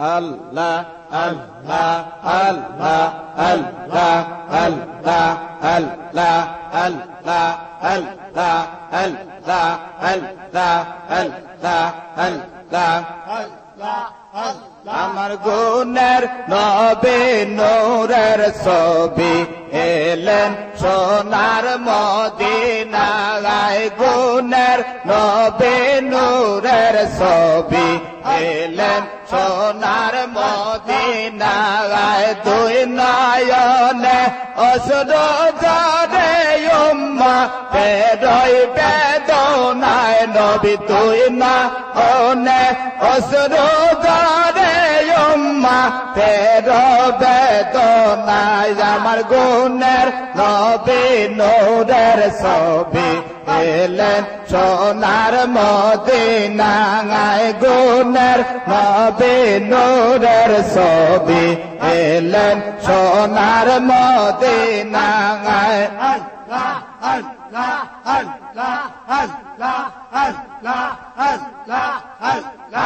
আল্লাহ আল্লাহ আল্লাহ আল্লাহ আল্লাহ আল্লাহ আল্লাহ আল্লাহ আল্লাহ আল্লাহ আল্লাহ আল্লাহ আমার গুণের নবে নূরের ছবি এলেন সোনার মদিনায় গুণের নবে নূরের ছবি এলেন সোনার মদিনায় দুই নয়নে অসুর জরে উম্মা পেরই বেদনায় নবী তুই না ওনে অসুর জরে উম্মা পের বেদনায় আমার গুণের নবী নূরের ছবি। এলেন সোনার মদিনায় গুণের নবী নূরের ছবি। এলেন সোনার মদিনায়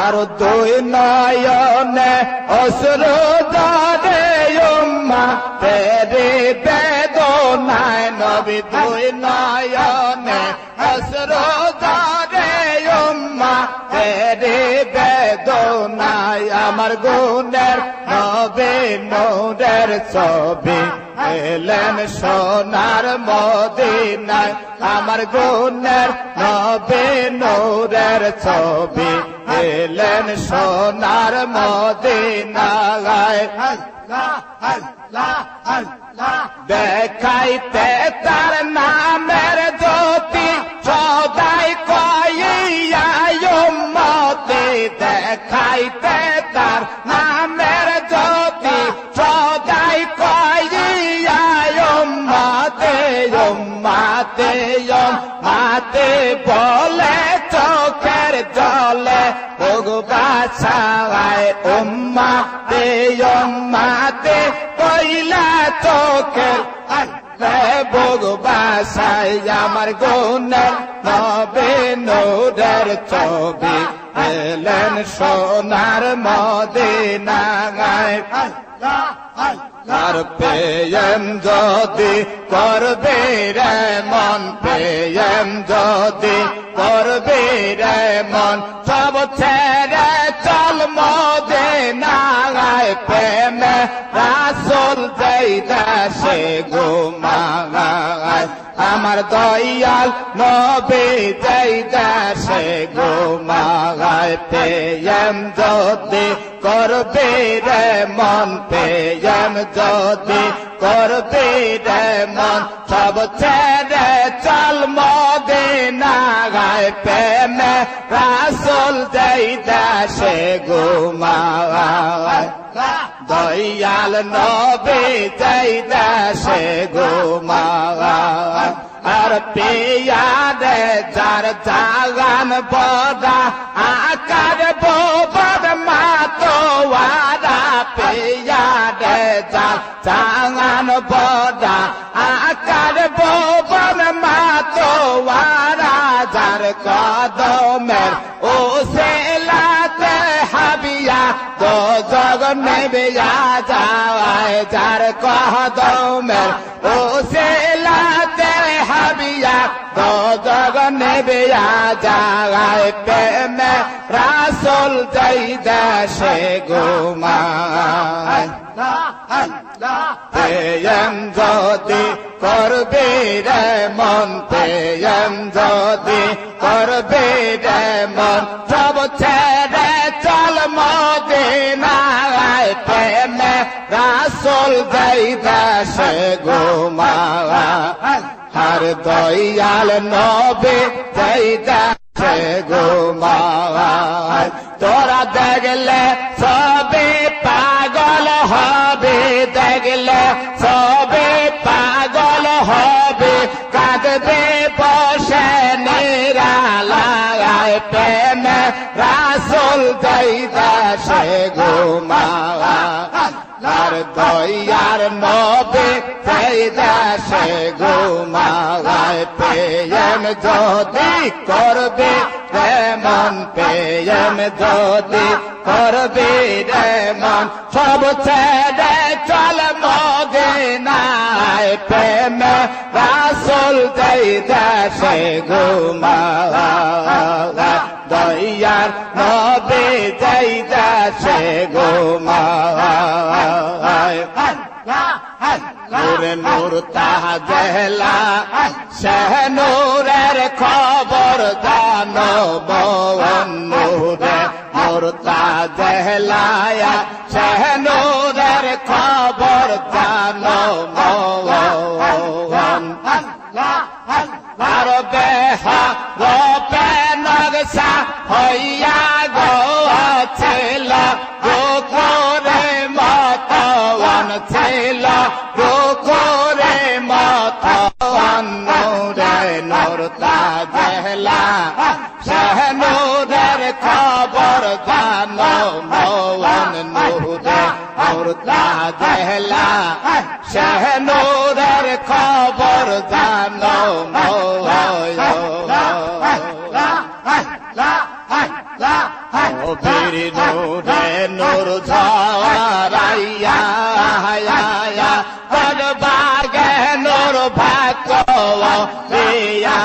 আর দুই নয়নে অসুর দাদে উম্মা তেরে বেদনায় নবী দুই নয়নে অসুর দাদে উম্মা তেরে বেদনায় আমার গুণের নবে নূরের ছবি এলেন সোনার মদিনায়। আমার গুণের নবে নূরের ছবি এলেন সোনার মদিনায় আল্লাহ আল্লাহ আল্লাহ দেখাইতে তার নামের জ্যোতি ভগবাসায় উম্মা দে উম্মাতে কইলা চোখের ভগবাসায় আমার গুণের নবে নূরের ছবি এলেন সোনার আল্লাহ আর পেয়ম যদি করবে রে মন পেয়ম যদি করবে রে মন, সব ছেড়ে প্রেমে রাসুল যাইদা, সে ঘুমায় আমার দয়াল নবে যাইদা, সে ঘুমায় প্রেম যদি করবে রে মন, প্রেম যদি করবে রে মন, সব ছেড়ে চল মদে না গায় প্রেম রাসুল যাইদা, সে ঘুমায় দয়াল নবে যাই দাসে ঘুমাগায় আর পেয়ারে যার জাগান বদা আকার বোবর মাতো ওয়ারা পেয়ারে যার জাগান বদা আকার বোবর মাতো ওয়ারা যার কদমের में बिया जाए चार कह दो मैं उसे लाते हबिया दो जगन बिया जाए पे मैं रासुल जई दशे घुमा পেয়ম যদি করবে রে মন পেয়ম যদি করবে রে মন সবচেয়ে পাগল গো মালা। হার দয়াল নবে যাই দাস গো মালা। তোরা দেখলে সবে পাগল হবে, দেখলে সবে পাগল হবে। কাঁদবে বসে নিরালা প্রেম রাসুল গো মালা। দয়ার নবে দেশে ঘুমাগায়। প্রেম যদি করবে মন পেয়ম যদি করবে রে মন, সব ছেড়ে চল মদিনায়। প্রেম রাসুল দেই দেশে ঘুমা দয়ার নবী দেই দেশে ঘুমা নূরে নূর তাজেলা শেহনুরের খবর জানো বন নূরে। নূর তাজেলায়া শেহনুরের খবর জানো মন আর বেহা নূর তাজেলা শাহনুরের খবর জানো বীর নূরে নূর ঝরাইয়া হায়া কদ বাগে নূর ভাগ রিয়া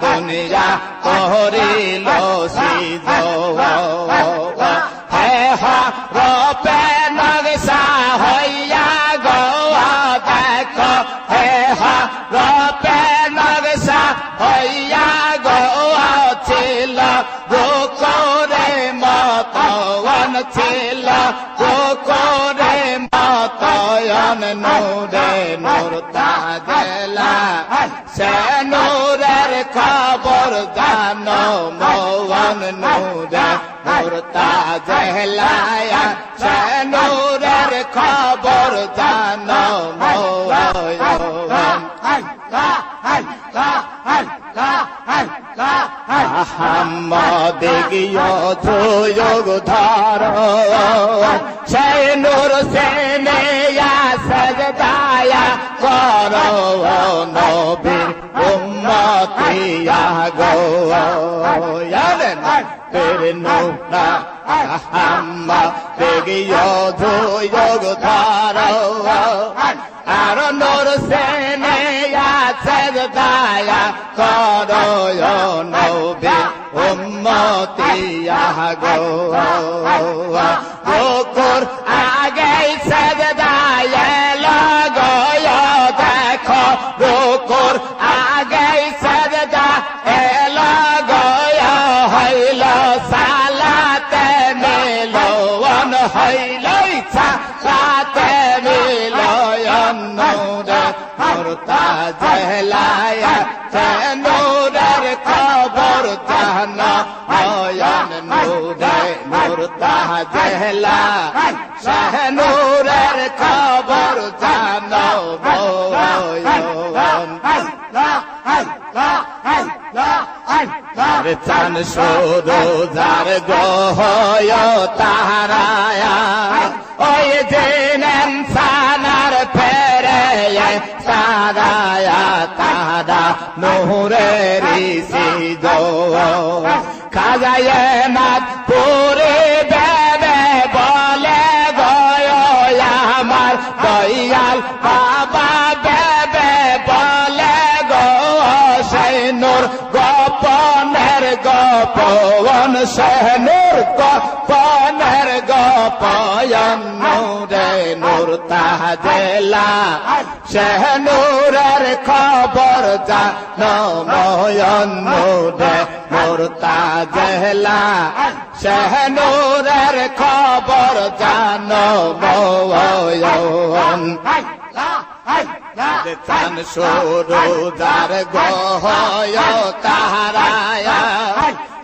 দুনিয়া করিল সিজ হে হা রূপে নূরে নূর তাজেলা সে নূরের খবর জানো মৌন নূরে নূর তাজেলায়া সে নূরের খবর জানো মৌন আহম্মদ গিয় যোগ ধর। উম্মতিয়া গো ইয়ালেন তের নূরা আহম্মদ গিয় যোগ ধর আর নূর সেনে সজদায়া কর নবীর উম্মতিয়া গো গোকুর আগে সজদায় লগয় দেখো গোকুর আগে মুরতা জহলায়া নূরের খবর জানা, নয়ন নূরে মুরতা জহলা। নূরের খবর জানো, বয়ন। চান সরো যার গহয় তাহারায়া। ওই জেনেন তারা নহরের সিদ খাজায় নাথ পুরে বেবে বলে গয় আমার দয়াল বাবা বেবে বলে গো সৈনুর গোপনের গোপন সৈনুর গোপনের গোপয়ন নূরে নূর তাজেলা শেহনুরের খবর জানো ময়ন নূরে তাজেলা শেহনুরের খবর জানো ময়ন চান সরু যার গহয় তাহারায়া,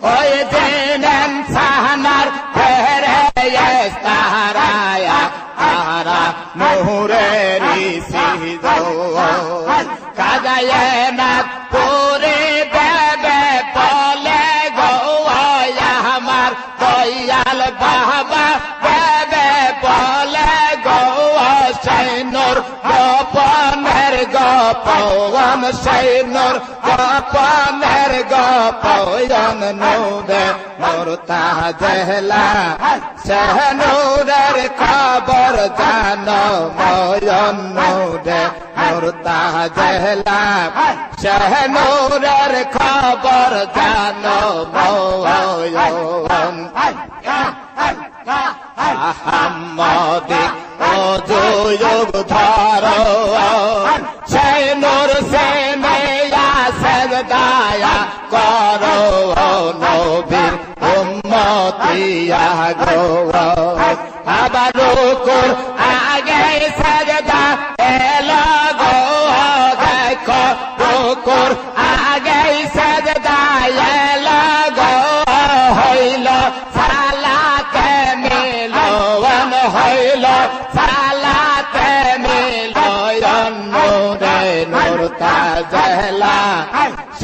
ওই জেনেন সাহানার তাহারায়া তাহারা মোহরের কাজায় না পুরে বেবে পলে গৌয়া আমার দয়াল বেবে। পলে গৌয়া সৈনুর গোপনের গপ গোপন সেই নূর গোপনের গোপন নূরে নূর তাজলা সহ নূরের খবর জানো ময়ন নূরে নূর তাজলা সহ নূরের খবর জানো ময়ন আহম্মদি অজয়োগ ধর সেই নূর সে মেয়া সদায়া করো নবীর উম্মতিয়া গো আবার রুকুর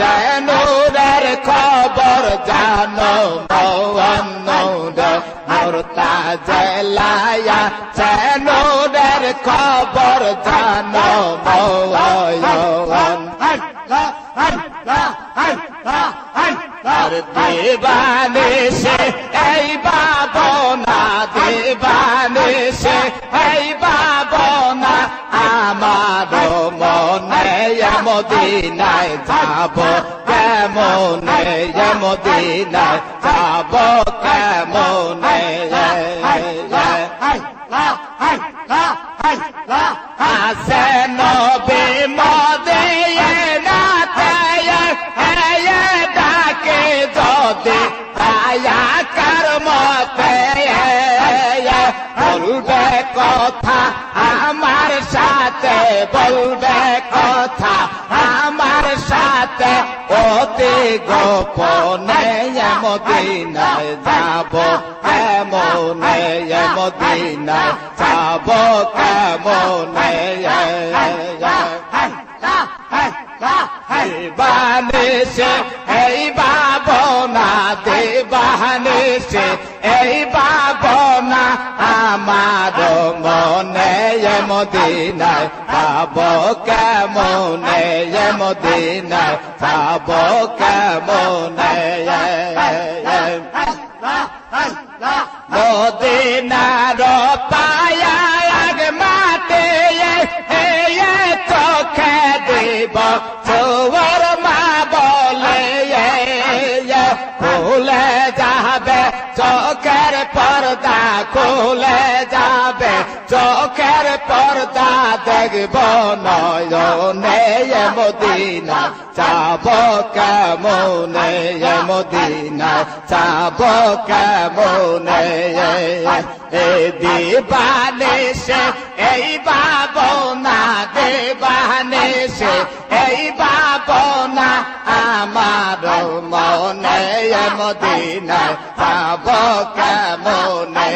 সে নূরের খবর জানো, মৌন নূরে নূর তাজলায়া সে নূরের খবর জানো, মৌন আর দেবানে সে এই মদিনায় যাব কেমনে মদিনায় যাব কেমনে আসে নবী মদে কথা, আমার সাথে বলবে কথা, আমার সাথে অতি গোপনে মদিনায় যাব কেমনে মদিনায় যাব কেমনে বানিসে এই বাবনা দেবানিসে এই বাবনা আমার মনে মদিনায় পাব কেমনে মদিনায় পাব কেমনে মদিনার পায়া চোখের পর্দা খুলে যাবে, চোখের পর্দা দেখব নয়নে মদিনা, চাব কেমনে মদিনা, চাব কেমনে এ দিবানে সে এই বাবনা দেবানে সে এই বাবনা আমার মনে মদিনা চাব কেমনে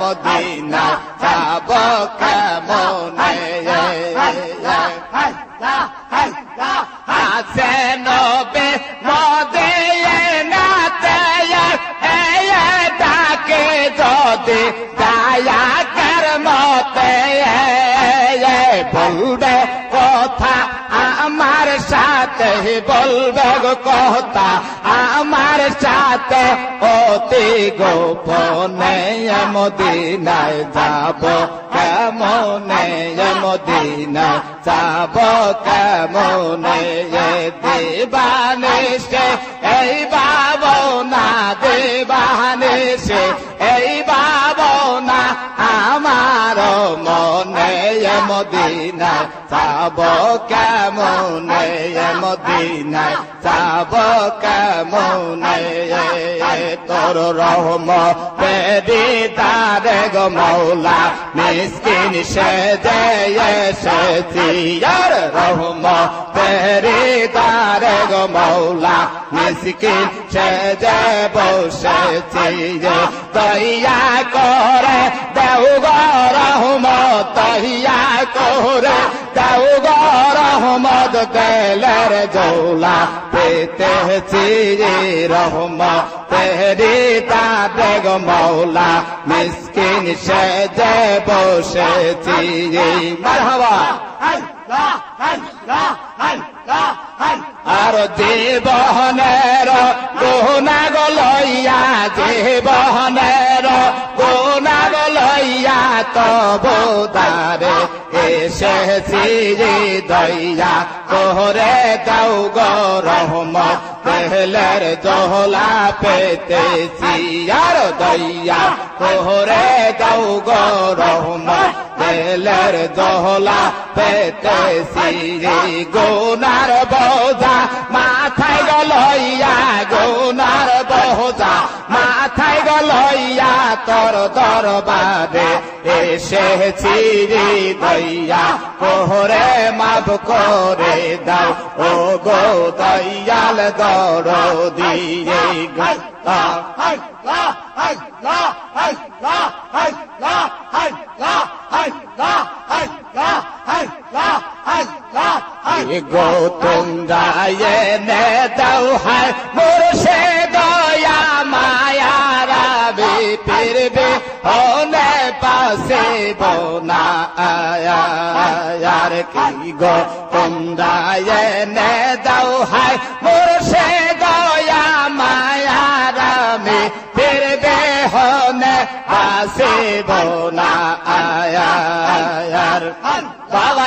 মদিনা চাব কেমনে আসে নবে মদে নাতে ডাকে যদি সাথে বলবে কথা আমার সাথে অতি গোপনে মদিনায় যাব। কেমনে মদিনায় যাব, কেমনে দেবানে সে এই বাবনা দেবানে সে মদিনায় যাব কেমনে? মদিনায় যাব কেমনে? তোর রহম পেরি তারে গো মৌলা, মিসকিন সে এসেছি। আর রহম পেরি তারে গো মৌলা, মিসকিন সে বসেছি। দইয়া করে দেউ গো রহম জোহরা তাও রহমত, দেলার জোলা পেতে চিরে রহম তেরে তা গো মৌলা, মিসকিন সে সেজে বসে চিরে মারহাবা। আর যে বহনের গো লইয়া যে বহনের গো তবু দারে এসেছি দইয়া তোরে দাও গরম পেহলের জহলা পেতেছি আর দইয়া তোরে দাও গরম পেহলের জহলা পেতেছি। গুনার বোঝা মাথায় গলইয়া গুনার বোঝা মাথায় গলইয়া তোর দরবারে এসেছি দইয়া কোহরে মাফ করে দাও ও গো দয়াল দর দিয়ে গা আল্লাহ গো তোমরা নে দাও হায় মুরশে দয়া মায়ারা বে ফিরবে হনে পাশে বোনা আয়ার কি গো তোমরা নে দাও হায় মুরশে দয়া মায়ারা মে ফিরবে হনে পাশে বোনা আয়ার বাবা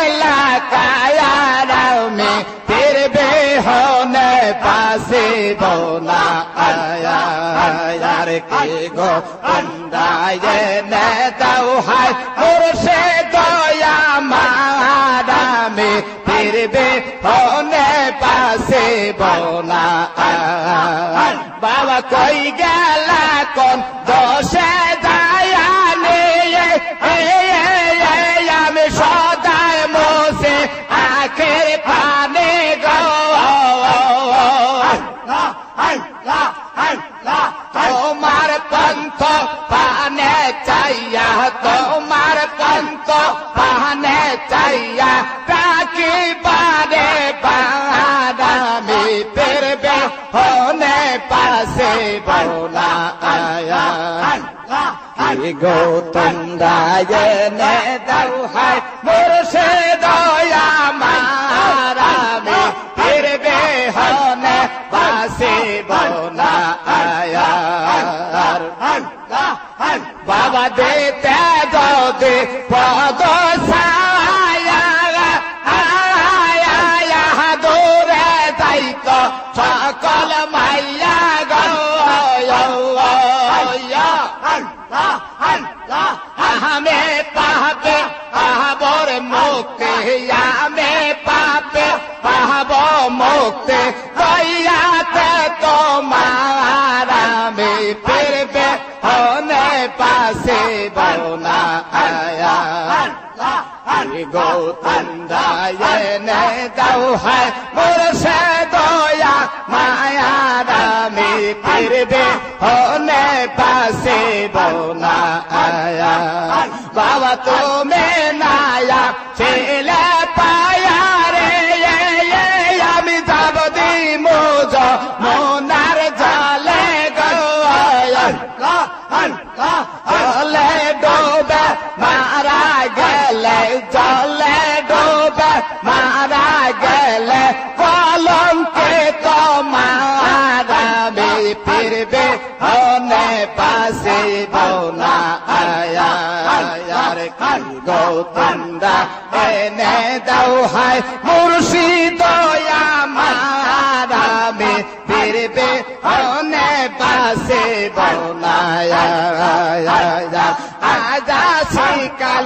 হনে পাশে বলা। বাবা কই গেলা কোন দোষে গৌতম দায় নে দাও মোর সে দয়া মারামে ফিরবে হনে বাসে বনা আয়ার বাবা দে তে দে পদ আমে পাপে পাহব মুক্তি। দয়াতে তোমারামে ফিরবে, হনে পাশে বোনা আয়া। গৌতম দায়নে দাও হায়, মুর্শে দয়া মায়া রামে ফিরবে, হনে পাশে বোনা আয়া। বাবা তুমি নায়া ছেলে গেলে জলে ডোবে মারা গেলে কলঙ্কে তো মারাবে ফিরবে হনে পাশে বোনা আয়া গৌতমরা এনে দাও হায় মুর্শিদ মারাবে ফিরবে হনে পাশে বোনা আজা শিকাল